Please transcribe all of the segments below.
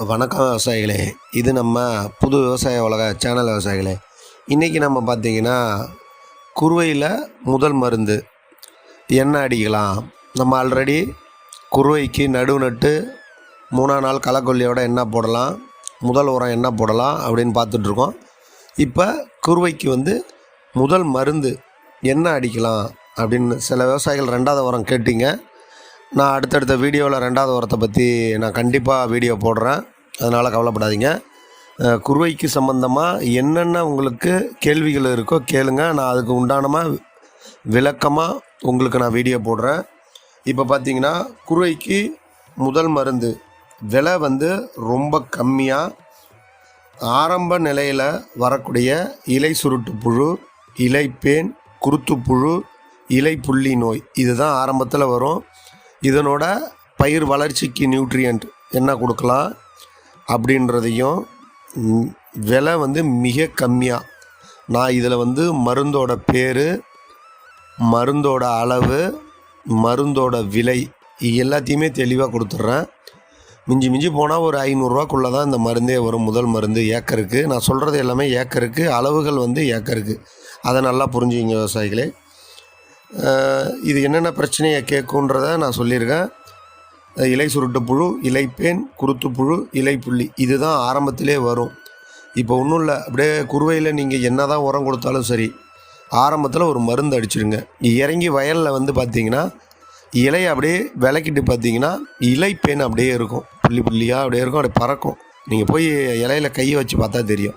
வணக்கம் விவசாயிகளே. இது நம்ம புது விவசாய உலக சேனல் விவசாயிகளே. இன்றைக்கி நம்ம பார்த்தீங்கன்னா குருவையில் முதல் மருந்து என்ன அடிக்கலாம். நம்ம ஆல்ரெடி குருவைக்கு நடுவு நட்டு மூணாம் நாள் களைக்கொல்லியோட என்ன போடலாம். முதல் உரம் என்ன போடலாம் அப்படின்னு பார்த்துட்ருக்கோம் இப்போ குருவைக்கு வந்து முதல் மருந்து என்ன அடிக்கலாம் அப்படின்னு சில விவசாயிகள் ரெண்டாவது உரம் கேட்டிங்க. நான் அடுத்தடுத்த வீடியோவில் ரெண்டாவது உரத்தை பற்றி நான் கண்டிப்பாக வீடியோ போடுறேன். அதனால் கவலைப்படாதீங்க. குருவைக்கு சம்மந்தமாக என்னென்ன உங்களுக்கு கேள்விகள் இருக்கோ கேளுங்க. நான் அதுக்கு உண்டானமாக விளக்கமாக உங்களுக்கு நான் வீடியோ போடுறேன். இப்போ பார்த்தீங்கன்னா குருவைக்கு முதல் மருந்து விலை வந்து ரொம்ப கம்மியாக ஆரம்ப நிலையில் வரக்கூடிய இலை சுருட்டு புழு இலைப்பேன் குருத்துப்புழு இலை புள்ளி நோய் இதுதான் ஆரம்பத்தில் வரும். இதனோட பயிர் வளர்ச்சிக்கு நியூட்ரியன்ட் என்ன கொடுக்கலாம்? அப்படின்றதையும் விலை வந்து மிக கம்மியாக நான் இதில் வந்து மருந்தோட பேர் மருந்தோட அளவு மருந்தோட விலை எல்லாத்தையுமே தெளிவாக கொடுத்துட்றேன். மிஞ்சி மிஞ்சி போனால் ஒரு ஐநூறுரூவாக்குள்ளே தான் இந்த மருந்தே வரும் முதல் மருந்து ஏக்கருக்கு. நான் சொல்கிறது எல்லாமே ஏக்கருக்கு அளவுகள் வந்து ஏக்கருக்கு. அதை நல்லா புரிஞ்சுங்க விவசாயிகளே. இது என்னென்ன பிரச்சனையை கேட்குன்றத நான் சொல்லியிருக்கேன். இலை சுருட்டு புழு இலைப்பேன் குருத்துப்புழு இலைப்புள்ளி இதுதான் ஆரம்பத்திலே வரும். இப்போ ஒன்றும் இல்லை. அப்படியே குருவையில் நீங்கள் என்ன தான் உரம் கொடுத்தாலும் சரி ஆரம்பத்தில் ஒரு மருந்து அடிச்சிடுங்க இறங்கி வயலில் வந்து பார்த்தீங்கன்னா இலையை அப்படியே விளக்கிட்டு பார்த்தீங்கன்னா இலைப்பேன் அப்படியே இருக்கும். புள்ளி புள்ளியாக அப்படியே இருக்கும். அப்படியே பறக்கும். நீங்கள் போய் இலையில கையை வச்சு பார்த்தா தெரியும்.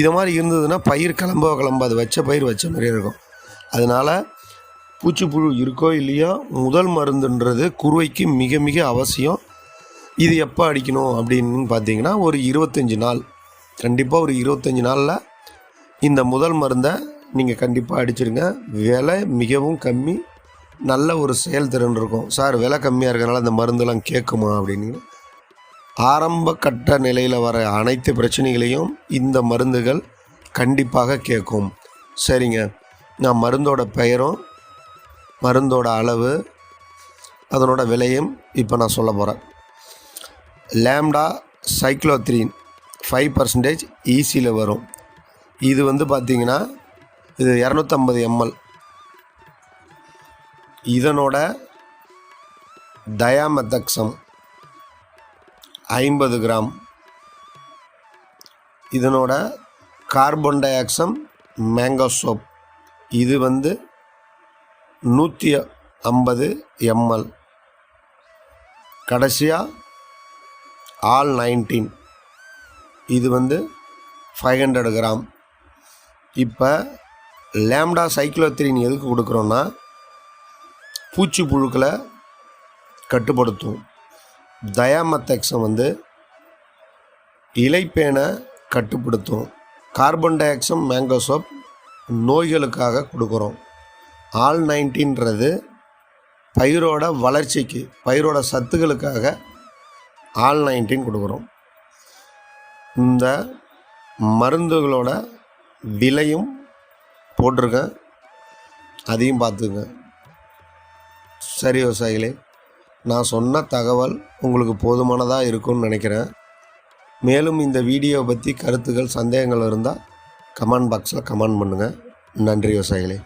இது மாதிரி இருந்ததுன்னா பயிர் கிளம்ப அது வச்ச பயிர் வச்ச மாதிரியே இருக்கும். அதனால் பூச்சிப்புழு இருக்கோ இல்லையோ முதல் மருந்துன்றது குருவைக்கு மிக மிக அவசியம். இது எப்போ அடிக்கணும் அப்படின்னு பார்த்தீங்கன்னா ஒரு இருபத்தஞ்சி நாள். கண்டிப்பாக ஒரு இருபத்தஞ்சி நாளில் இந்த முதல் மருந்தை நீங்கள் கண்டிப்பாக அடிச்சிடுங்க விலை மிகவும் கம்மி. நல்ல ஒரு செயல்திறன் இருக்கும். சார் விலை கம்மியாக இருக்கிறனால இந்த மருந்தெல்லாம் கேட்குமா அப்படின்னு? ஆரம்ப கட்ட நிலையில் வர அனைத்து பிரச்சனைகளையும் இந்த மருந்துகள் கண்டிப்பாக கேட்கும். சரிங்க. நான் மருந்தோட பெயரும் மருந்தோட அளவு அதனோட விலையும் இப்போ நான் சொல்ல போகிறேன் லேம்டா சைக்ளோத்ரீன் ஃபைவ் பர்சன்டேஜ் ஈஸியில் வரும். இது வந்து பார்த்திங்கன்னா இது இரநூத்தம்பது எம்எல் இதனோட டயாமெத்தக்சம் ஐம்பது கிராம். இதனோட carbendazim mancozeb இது வந்து நூற்றி ஐம்பது எம்எல். கடைசியாக ஆல் நைன்டீன். இது வந்து ஃபைவ் ஹண்ட்ரட் கிராம். இப்போ லேம்டா சைக்ளோத்திரின் எதுக்கு கொடுக்குறோன்னா பூச்சி புழுக்களை கட்டுப்படுத்தும். தயாமத்தெக்ஸை வந்து இலைப்பேனை கட்டுப்படுத்தும். கார்பன் டை ஆக்சம் மேங்கோசோப் நோய்களுக்காக கொடுக்குறோம். ஆல் நைன்டின்றது பயிரோட வளர்ச்சிக்கு பயிரோட சத்துக்களுக்காக ஆல் நைன்டீன் கொடுக்குறோம். இந்த மருந்துகளோட விலையும் போட்டிருக்கேன். அதையும் பார்த்துங்க சரி விவசாயிகளே நான் சொன்ன தகவல் உங்களுக்கு போதுமானதாக இருக்கும்னு நினைக்கிறேன். மேலும் இந்த வீடியோவை பற்றி கருத்துக்கள் சந்தேகங்கள் இருந்தால் கமெண்ட் பாக்ஸில் கமெண்ட் பண்ணுங்கள் நன்றி விவசாயிகளே.